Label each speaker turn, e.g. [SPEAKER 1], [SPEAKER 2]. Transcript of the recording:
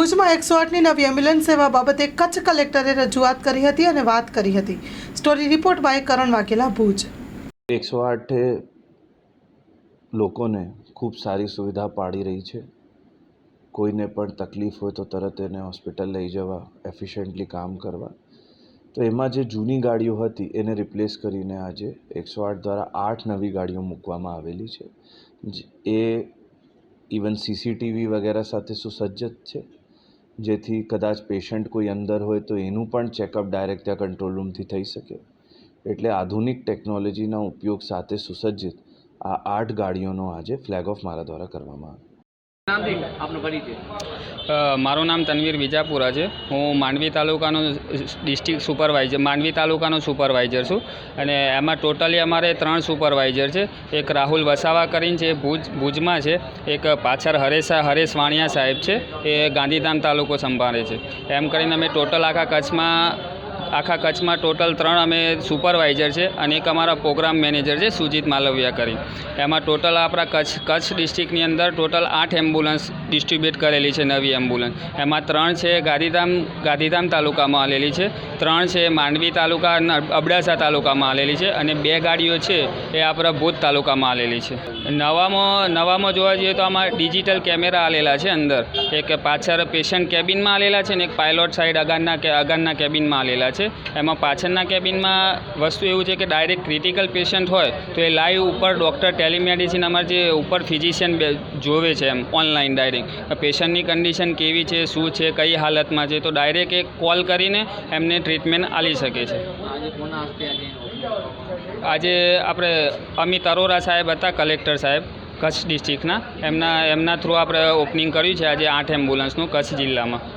[SPEAKER 1] ભુજમાં એકસો આઠની નવી એમ્બ્યુલન્સ સેવા બાબતે કચ્છ કલેક્ટરે રજૂઆત કરી હતી અને વાત કરી હતી. Story report by Karan Vaghela, Bhuj.
[SPEAKER 2] એકસો આઠે લોકોને ખૂબ સારી સુવિધા પાડી રહી છે. કોઈને પણ તકલીફ હોય તો તરત એને હોસ્પિટલ લઈ જવા એફિશિયન્ટલી કામ કરવા. તો એમાં જે જૂની ગાડીઓ હતી, એને રિપ્લેસ કરીને આજે એકસો આઠ દ્વારા આઠ નવી ગાડીઓ મૂકવામાં આવેલી છે. એ ઇવન સીસીટીવી વગેરે સાથે સુસજ્જ છે. જેથી કદાચ પેશન્ટ કોઈ અંદર હોય તો એનું પણ ચેકઅપ ડાયરેક્ટ ત્યાં કંટ્રોલ રૂમથી થઈ શકે. એટલે આધુનિક ટેકનોલોજીના ઉપયોગ સાથે સુસજ્જિત આ આઠ ગાડીઓનો આજે ફ્લેગ ઓફ મારા દ્વારા કરવામાં આવ્યો.
[SPEAKER 3] મારું નામ તનવીર વિજાપુરા છે. હું માંડવી તાલુકાનો ડિસ્ટ્રિક્ટ સુપરવાઇઝર, માંડવી તાલુકાનો સુપરવાઇઝર છું અને એમાં ટોટલી અમારે ત્રણ સુપરવાઇઝર છે. એક રાહુલ વસાવા કરીને છે, ભુજ, ભુજમાં છે. એક પાછળ હરેશા, હરેશ વાણિયા સાહેબ છે. એ ગાંધીધામ તાલુકો સંભાળે છે. એમ કરીને અમે ટોટલ આખા કચ્છમાં આખા કચ્છમાં ટોટલ ત્રણ અમે સુપરવાઇઝર છે અને એક અમારા પ્રોગ્રામ મેનેજર છે સુજીત માલવિયા કરી. એમાં ટોટલ આપણા કચ્છ કચ્છ ડિસ્ટ્રિક્ટની અંદર ટોટલ આઠ એમ્બ્યુલન્સ ડિસ્ટ્રીબ્યુટ કરેલી છે નવી એમ્બ્યુલન્સ. એમાં ત્રણ છે ગાંધીધામ ગાંધીધામ તાલુકામાં આવેલી છે, ત્રણ છે માંડવી તાલુકા અબડાસા તાલુકામાં આવેલી છે અને બે ગાડીઓ છે એ આપણા ભુજ તાલુકામાં આવેલી છે. નવામાં નવામાં જોવા જઈએ તો આમાં ડિજિટલ કેમેરા આવેલા છે અંદર. એક પાછળ પેશન્ટ કેબિનમાં આવેલા છે ને એક પાયલોટ સાઈડ અગારના અગારના કેબિનમાં આવેલા છે. એમાં પાછળના કેબિનમાં વસ્તુ એવું છે કે ડાયરેક્ટ ક્રિટિકલ પેશન્ટ હોય તો એ લાઈવ ઉપર ડૉક્ટર ટેલિમેડિસિન અમારે જે ઉપર ફિઝિશિયન જોવે છે એમ ઓનલાઈન ડાયરેક્ટ પેશન્ટની કન્ડિશન કેવી છે, શું છે, કઈ હાલતમાં છે, તો ડાયરેક્ટ એક કોલ કરીને એમને ટ્રીટમેન્ટ આપી શકે છે. આજે આપણે અમિત અરોરા સાહેબ હતા કલેક્ટર સાહેબ, કચ્છ ડિસ્ટ્રિક્ટના એમના એમના થ્રુ આપણે ઓપનિંગ કર્યું છે આજે આઠ એમ્બ્યુલન્સનું કચ્છ જિલ્લામાં.